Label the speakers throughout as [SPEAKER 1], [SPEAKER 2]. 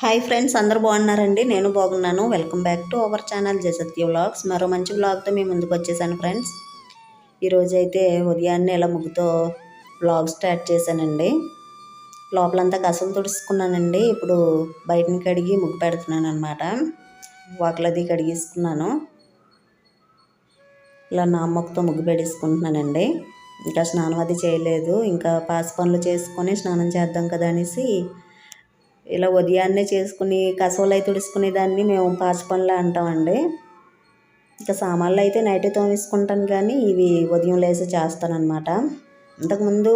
[SPEAKER 1] Hi friends అందరూ బాగున్నారండి? నేను బాగున్నాను. Welcome back to our channel Jasatya vlogs. మరో మంచి వ్లాగ్తో మేము ముందుకు వచ్చేసాను ఫ్రెండ్స్. ఈరోజు అయితే ఉదయాన్నే ఇలా ముగ్గుతో వ్లాగ్ స్టార్ట్ చేశానండి. లోపలంతా కసం తుడుచుకున్నానండి. ఇప్పుడు బయటని కడిగి ముగ్గు పెడుతున్నాను అనమాట వాకిలది కడిగేసుకున్నాను. ఇలా నా ముగ్గు పెట్టేసుకుంటున్నానండి ఇంకా స్నానం అది చేయలేదు. ఇంకా పాస్ పనులు చేసుకొని స్నానం చేద్దాం కదా అనేసి ఇలా ఉదయాన్నే చేసుకుని కసవలు అయితే తుడుచుకునే దాన్ని మేము పాచి పనులు అంటామండి. ఇంకా సామాన్లు అయితే నైట్ తోమేసుకుంటాను కానీ ఇవి ఉదయం లేసి చేస్తానన్నమాట. ఇంతకుముందు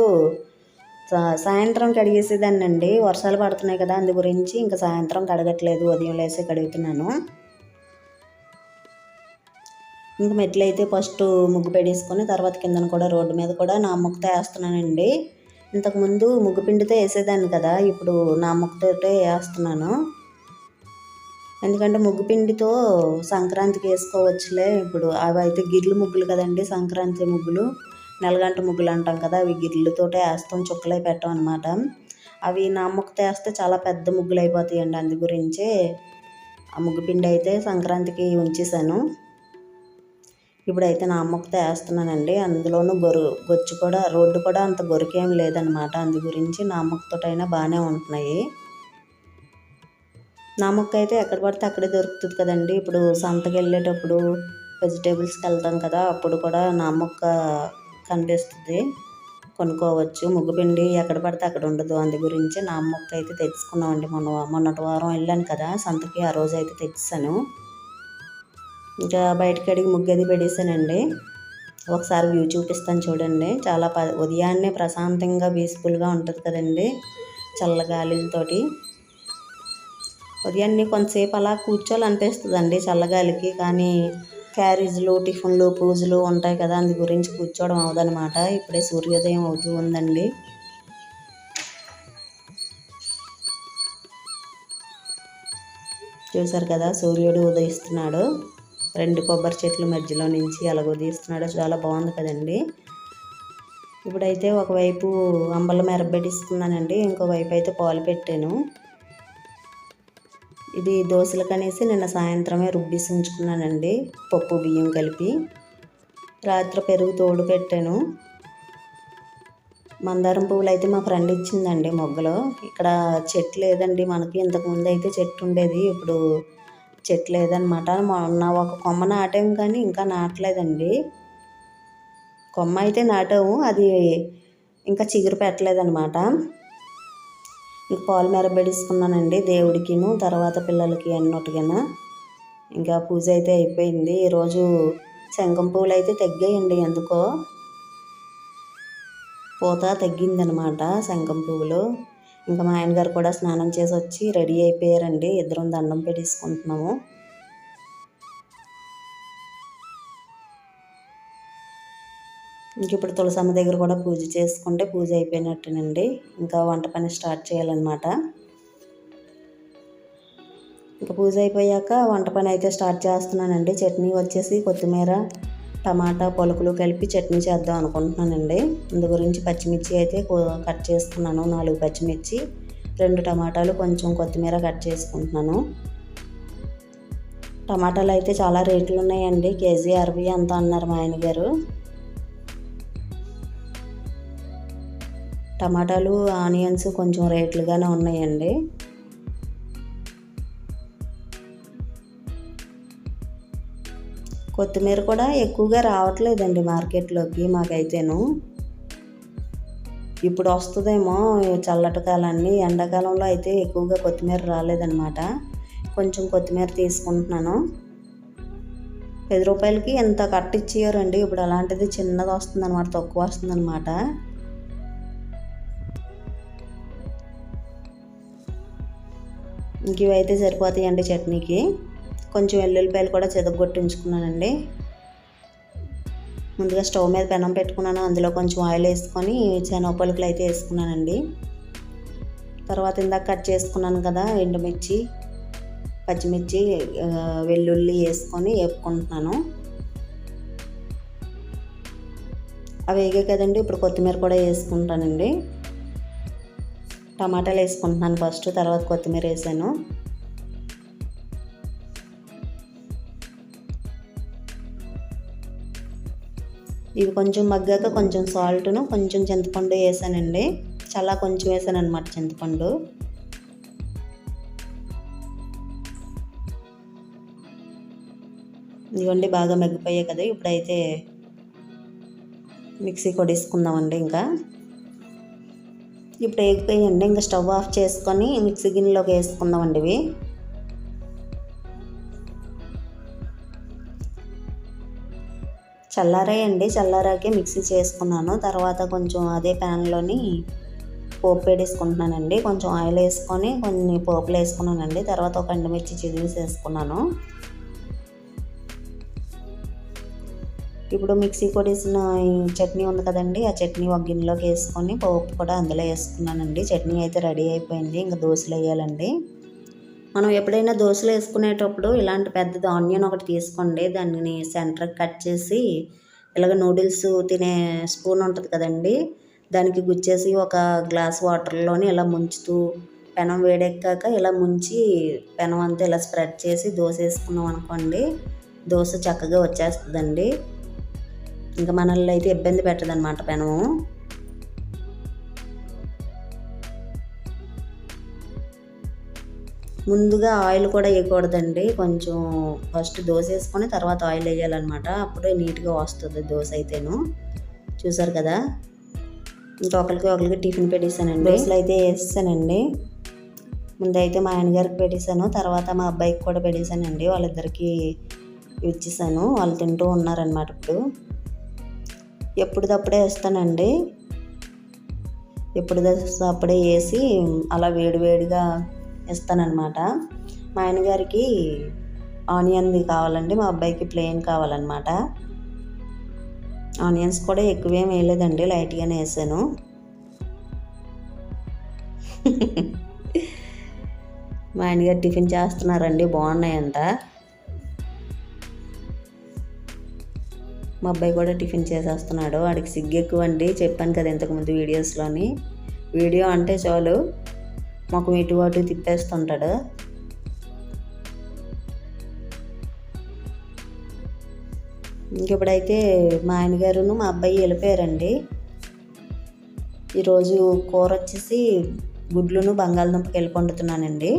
[SPEAKER 1] సాయంత్రం కడిగేసేదాన్ని అండి వర్షాలు పడుతున్నాయి కదా అందు గురించి ఇంకా సాయంత్రం కడగట్లేదు. ఉదయం లేసి కడుగుతున్నాను. ఇంకా మెట్లు అయితే ఫస్ట్ ముగ్గు పెట్టేసుకొని తర్వాత కిందన కూడా రోడ్డు మీద కూడా నా ముక్కతో వేస్తున్నానండి. ఇంతకుముందు ముగ్గుపిండితో వేసేదాన్ని కదా ఇప్పుడు నా ముక్కతో వేస్తున్నాను. ఎందుకంటే ముగ్గుపిండితో సంక్రాంతికి వేసుకోవచ్చులే. ఇప్పుడు అవి అయితే గిర్లు ముగ్గులు కదండి సంక్రాంతి ముగ్గులు. నెలగంట ముగ్గులు అంటాం కదా అవి గిర్లతోటే వేస్తాం చుక్కలై పెట్టాం అనమాట అవి నా ముక్కతో వేస్తే చాలా పెద్ద ముగ్గులు అయిపోతాయండి అందు గురించే ఆ ముగ్గుపిండి అయితే సంక్రాంతికి ఉంచేసాను ఇప్పుడైతే నా అమ్మకతో వేస్తున్నానండి అందులోనూ గొరు గొచ్చు కూడా రోడ్డు కూడా అంత గొరికేం లేదనమాట. అందు గురించి నా అమ్మకతోటైనా బాగానే ఉంటున్నాయి. నా మొక్క అయితే ఎక్కడ పడితే అక్కడే దొరుకుతుంది కదండి. ఇప్పుడు సంతకి వెళ్ళేటప్పుడు వెజిటేబుల్స్కి వెళ్తాం కదా అప్పుడు కూడా నా అమ్మక్క కనిపిస్తుంది. కొనుక్కోవచ్చు. ముగ్గుపిండి ఎక్కడ పడితే అక్కడ ఉండదు. అందు గురించి నా మొక్క అయితే తెచ్చుకున్నామండి. మొన్న మొన్నటి వారం వెళ్ళాను కదా సంతకి ఆ రోజు అయితే తెచ్చాను. ఇంకా బయటకి అడిగి ముగ్గది పెట్టేశానండి. ఒకసారి వ్యూ చూపిస్తాను చూడండి. చాలా ప ఉదయాన్నే ప్రశాంతంగా పీస్ఫుల్గా ఉంటుంది కదండి చల్లగాలితోటి ఉదయాన్నే కొంతసేపు అలా కూర్చోవాలనిపిస్తుంది అండి చల్లగాలికి. కానీ క్యారేజ్లు టిఫిన్లు పూజలు ఉంటాయి కదా అందు గురించి కూర్చోవడం అవదనమాట ఇప్పుడే సూర్యోదయం అవుతూ ఉందండి. చూసారు కదా సూర్యుడు ఉదయిస్తున్నాడు. రెండు కొబ్బరి చెట్లు మధ్యలో నుంచి ఎలాగో తీస్తున్నాడో. చాలా బాగుంది కదండి. ఇప్పుడైతే ఒకవైపు అంబల మెరబెట్టిస్తున్నానండి. ఇంకోవైపు అయితే పాలు పెట్టాను. ఇది దోశలకు అనేసి నిన్న సాయంత్రమే రుబ్బిసి ఉంచుకున్నానండి. పప్పు బియ్యం కలిపి. రాత్రి పెరుగు తోడు పెట్టాను. మందారం పువ్వులు అయితే మా ఫ్రెండ్ ఇచ్చిందండి మొగ్గలో. ఇక్కడ చెట్టు లేదండి మనకి. ఇంతకుముందు అయితే చెట్టు ఉండేది. ఇప్పుడు చెట్టు లేదనమాట మొన్న ఒక కొమ్మ నాటాము కానీ ఇంకా నాటలేదండి. కొమ్మ అయితే నాటాము. అది ఇంకా చిగురు పెట్టలేదనమాట ఇంక పాలు మెరబెడుచుకున్నానండి దేవుడికిను తర్వాత పిల్లలకి అన్నట్టుగా ఇంకా పూజ అయితే అయిపోయింది. ఈరోజు శంఖం పువ్వులు అయితే తగ్గాయండి ఎందుకో. పూత తగ్గిందనమాట శంఖం పువ్వులు. ఇంకా మా ఆయనగారు కూడా స్నానం చేసి వచ్చి రెడీ అయిపోయారండి. ఇద్దరం దండం పెట్టేసుకుంటున్నాము. ఇంక ఇప్పుడు తులసమ్మ దగ్గర కూడా పూజ చేసుకుంటే పూజ అయిపోయినట్టేనండి. ఇంకా వంట పని స్టార్ట్ చేయాలన్నమాట. ఇంకా పూజ అయిపోయాక వంట పని అయితే స్టార్ట్ చేస్తున్నానండి. చట్నీ వచ్చేసి కొత్తిమీర టమాటా పలుకులు కలిపి చట్నీ చేద్దాం అనుకుంటున్నానండి. అందు గురించి పచ్చిమిర్చి అయితే కట్ చేసుకున్నాను నాలుగు పచ్చిమిర్చి రెండు టమాటాలు కొంచెం కొత్తిమీర కట్ చేసుకుంటున్నాను. టమాటాలు అయితే చాలా రేట్లు ఉన్నాయండి. కేజీ అరవై అంత అన్నారు మా ఆయన గారు. టమాటాలు ఆనియన్స్ కొంచెం రేట్లుగానే ఉన్నాయండి. కొత్తిమీర కూడా ఎక్కువగా రావట్లేదండి మార్కెట్లోకి మాకైతేను. ఇప్పుడు వస్తుందేమో చల్లటి కాలాన్ని ఎండాకాలంలో అయితే ఎక్కువగా కొత్తిమీర రాలేదన్నమాట. కొంచెం కొత్తిమీర తీసుకుంటున్నాను. పది రూపాయలకి ఎంత కట్టిచ్చేయారండి ఇప్పుడు అలాంటిది చిన్నది వస్తుంది అనమాట తక్కువ వస్తుందన్నమాట. ఇంక ఇవైతే సరిపోతాయండి చట్నీకి. కొంచెం వెల్లుల్లిపాయలు కూడా చెదగొట్టించుకున్నానండి. ముందుగా స్టవ్ మీద పెనం పెట్టుకున్నాను. అందులో కొంచెం ఆయిల్ వేసుకొని శనగపలుకులు అయితే వేసుకున్నానండి. తర్వాత ఇందాక కట్ చేసుకున్నాను కదా ఎండుమిర్చి పచ్చిమిర్చి వెల్లుల్లి వేసుకొని వేపుకుంటున్నాను. అవి వేగే కదండి ఇప్పుడు కొత్తిమీర కూడా వేసుకుంటానండి. టమాటాలు వేసుకుంటున్నాను ఫస్ట్ తర్వాత కొత్తిమీర వేసాను. ఇవి కొంచెం మగ్గాక కొంచెం సాల్ట్ను కొంచెం చింతపండు వేసానండి. చాలా కొంచెం వేసాను అనమాట చింతపండు. ఇదిగోండి బాగా మగ్గిపోయాయి కదా ఇప్పుడైతే మిక్సీ కొడేసుకుందామండి ఇంకా. ఇప్పుడు వేగిపోయాయండి ఇంకా స్టవ్ ఆఫ్ చేసుకొని మిక్సీ గిన్నెలోకి వేసుకుందామండి ఇవి. చల్లారాయండి. చల్లారాకే మిక్సీ చేసుకున్నాను. తర్వాత కొంచెం అదే ప్యాన్లోని పోపు పెట్టేసుకుంటున్నానండి కొంచెం ఆయిల్ వేసుకొని కొన్ని పోపులు వేసుకున్నానండి. తర్వాత ఒక ఎండుమిర్చి చిదివేసి వేసుకున్నాను ఇప్పుడు మిక్సీ కొడేసిన చట్నీ ఉంది కదండి. ఆ చట్నీ ఒక గిన్నెలోకి వేసుకొని పోపు కూడా అందులో వేసుకున్నానండి. చట్నీ అయితే రెడీ అయిపోయింది. ఇంకా దోశలు వేయాలండి. మనం ఎప్పుడైనా దోశలు వేసుకునేటప్పుడు ఇలాంటి పెద్దది ఆనియన్ ఒకటి తీసుకోండి. దాన్ని సెంటర్కి కట్ చేసి ఇలాగ నూడిల్స్ తినే స్పూన్ ఉంటుంది కదండి. దానికి గుచ్చేసి ఒక గ్లాస్ వాటర్లోని ఇలా ముంచుతూ పెనం వేడెక్కాక ఇలా ముంచి పెనం అంతా ఇలా స్ప్రెడ్ చేసి దోశ వేసుకున్నాం అనుకోండి దోశ చక్కగా వచ్చేస్తుందండి. ఇంకా మనల్ని అయితే ఇబ్బంది పెట్టదన్నమాట పెనము. ముందుగా ఆయిల్ కూడా వేయకూడదండి. కొంచెం ఫస్ట్ దోశ వేసుకొని తర్వాత ఆయిల్ వేయాలన్నమాట. అప్పుడే నీట్గా వస్తుంది దోశ అయితేను. చూసారు కదా? ఇంకా ఒకరికి ఒకరికి టిఫిన్ పెట్టేశానండి దోశలు అయితే వేసానండి ముందైతే మా ఆయనగారికి పెట్టేశాను తర్వాత మా అబ్బాయికి కూడా పెట్టేశానండి వాళ్ళిద్దరికి ఇచ్చేసాను. వాళ్ళు తింటూ ఉన్నారనమాట ఇప్పుడు. ఎప్పుడుదప్పుడే వేస్తానండి. ఎప్పుడు అప్పుడే వేసి అలా వేడివేడిగా ఇస్తానన్నమాట. మా ఆయనగారికి ఆనియన్ది కావాలండి మా అబ్బాయికి ప్లెయిన్ కావాలన్నమాట. ఆనియన్స్ కూడా ఎక్కువేం వేయలేదండి లైట్గానే వేసాను. మా ఆయనగారు టిఫిన్ చేస్తున్నారండి బాగున్నాయంట. మా అబ్బాయి కూడా టిఫిన్ చేసేస్తున్నాడు వాడికి సిగ్గు ఎక్కువ అండి చెప్పాను కదా ఇంతకుముందు వీడియోస్లోని. వీడియో అంటే చాలు. మాకు ఇటు అటు తిప్పేస్తుంటాడు. ఇంకప్పుడైతే మా ఆయనగారును మా అబ్బాయి వెళ్ళిపోయారండి. ఈరోజు కూర వచ్చేసి గుడ్లును బంగాళదుంపకి వెళ్ళి వండుతున్నానండి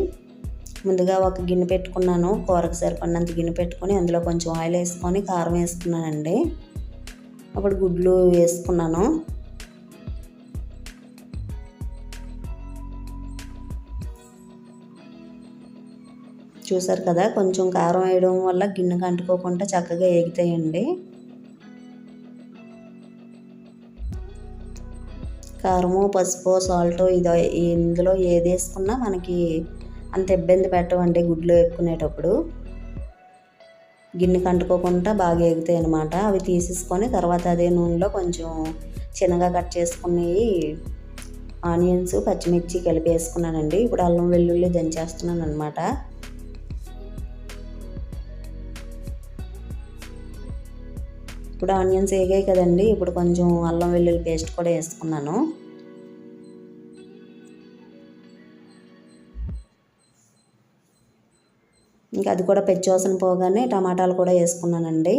[SPEAKER 1] ముందుగా ఒక గిన్నె పెట్టుకున్నాను కూరకు సరిపడినంత గిన్నె పెట్టుకొని అందులో కొంచెం ఆయిల్ వేసుకొని కారం వేసుకున్నానండి. అప్పుడు గుడ్లు వేసుకున్నాను. చూసారు కదా కొంచెం కారం వేయడం వల్ల గిన్నె అంటుకోకుండా చక్కగా ఎగుతాయండి కారము పసుపు సాల్ట్ ఇది ఇందులో ఏది వేసుకున్నా మనకి అంత ఇబ్బంది పెట్టవండి గుడ్లు వేపుకునేటప్పుడు. గిన్నె కంటుకోకుండా బాగా ఎగుతాయి అనమాట అవి తీసేసుకొని తర్వాత అదే నూనెలో కొంచెం చిన్నగా కట్ చేసుకుని ఆనియన్స్ పచ్చిమిర్చి కలిపి వేసుకున్నానండి. ఇప్పుడు అల్లం వెల్లుల్లి దంచేస్తున్నాను అనమాట ఇప్పుడు ఆనియన్స్ వేగాయి కదండి. ఇప్పుడు కొంచెం అల్లం వెల్లుల్లి పేస్ట్ కూడా వేసుకున్నాను. ఇంకా అది కూడా పెచ్చోసన పోగానే టమాటాలు కూడా వేసుకున్నానండి.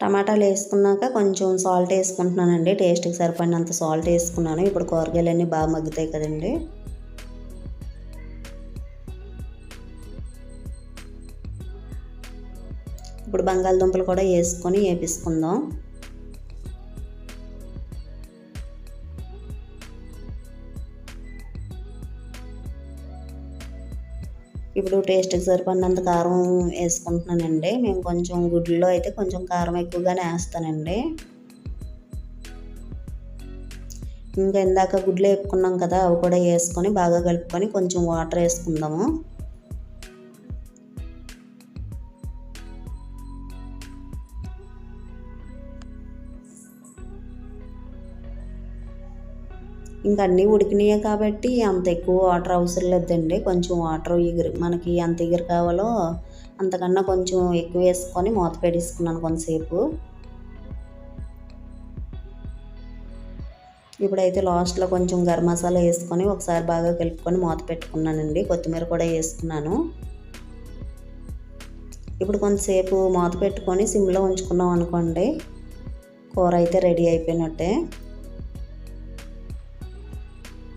[SPEAKER 1] టమాటాలు వేసుకున్నాక కొంచెం సాల్ట్ వేసుకుంటున్నానండి. టేస్ట్కి సరిపడినంత సాల్ట్ వేసుకున్నాను. ఇప్పుడు కూరగాయలన్నీ బాగా మగ్గుతాయి కదండి. ఇప్పుడు బంగాళదుంపలు కూడా వేసుకొని వేపిసుకుందాం. ఇప్పుడు టేస్ట్కి సరిపడినంత కారం వేసుకుంటున్నానండి. మేము కొంచెం గుడ్లలో అయితే కొంచెం కారం ఎక్కువగానే వేస్తానండి. ఇంకా ఇందాక గుడ్లు వేపుకున్నాం కదా అవి కూడా వేసుకొని బాగా కలుపుకొని కొంచెం వాటర్ వేసుకుందాము. ఇంకా అన్నీ ఉడికినాయి కాబట్టి అంత ఎక్కువ వాటర్ అవసరం లేదండి. కొంచెం వాటర్ ఎగురు మనకి ఎంత ఎగురు కావాలో అంతకన్నా కొంచెం ఎక్కువ వేసుకొని మూత పెట్టేసుకున్నాను కొంతసేపు. ఇప్పుడైతే లాస్ట్లో కొంచెం గరం మసాలా వేసుకొని ఒకసారి బాగా కలుపుకొని మూత పెట్టుకున్నానండి. కొత్తిమీర కూడా వేసుకున్నాను. ఇప్పుడు కొంతసేపు మూత పెట్టుకొని సిమ్లో ఉంచుకున్నాం అనుకోండి కూర అయితే రెడీ అయిపోయినట్టే.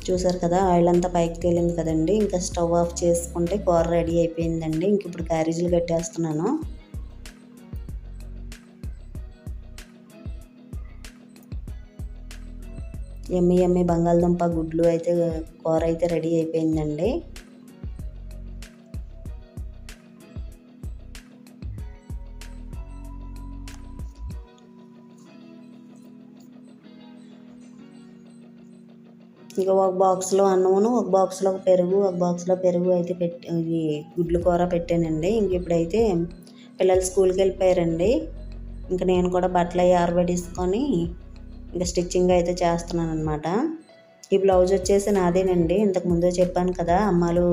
[SPEAKER 1] చూసారు కదా ఆయిల్ అంతా పైకి తేలింది కదండి. ఇంకా స్టవ్ ఆఫ్ చేసుకుంటే కూర రెడీ అయిపోయిందండి. ఇంక ఇప్పుడు క్యారేజీలు కట్టేస్తున్నాను. ఎమ్మి ఎమ్మి బంగాళదుంప గుడ్లు అయితే కూర అయితే రెడీ అయిపోయిందండి. ఇక ఒక బాక్స్లో అన్నమును ఒక బాక్స్లో పెరుగు ఒక బాక్స్లో పెరుగు అయితే పెట్టి ఇది గుడ్లు కూర పెట్టానండి. ఇంక ఇప్పుడైతే పిల్లలు స్కూల్కి వెళ్ళిపోయారండి. ఇంకా నేను కూడా బట్టలు అవి ఆరబడేసుకొని ఇంకా స్టిచ్చింగ్ అయితే చేస్తున్నాను అనమాట ఈ బ్లౌజ్ వచ్చేసి నాదేనండి. ఇంతకుముందే చెప్పాను కదా అమ్మాలు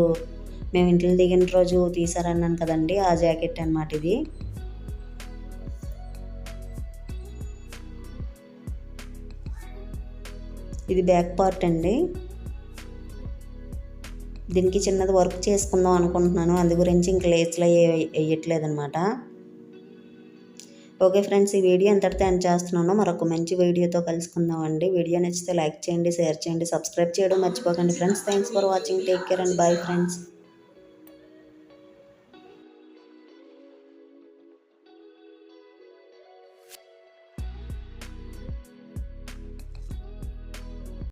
[SPEAKER 1] మేము ఇంట్లో దిగిన రోజు తీసారన్నాను కదండి ఆ జాకెట్ అనమాట ఇది. ఇది బ్యాక్ పార్ట్ అండి. దీనికి చిన్నది వర్క్ చేసుకుందాం అనుకుంటున్నాను. అందు గురించి ఇంక లేస్లో వేయట్లేదు అనమాట ఓకే ఫ్రెండ్స్ ఈ వీడియో ఎంతటితో ఎండ్ చేస్తున్నాను. మరొక మంచి వీడియోతో కలుసుకుందాం అండి వీడియో నచ్చితే లైక్ చేయండి షేర్ చేయండి సబ్స్క్రైబ్ చేయడం మర్చిపోకండి. Friends thanks for watching take care and bye friends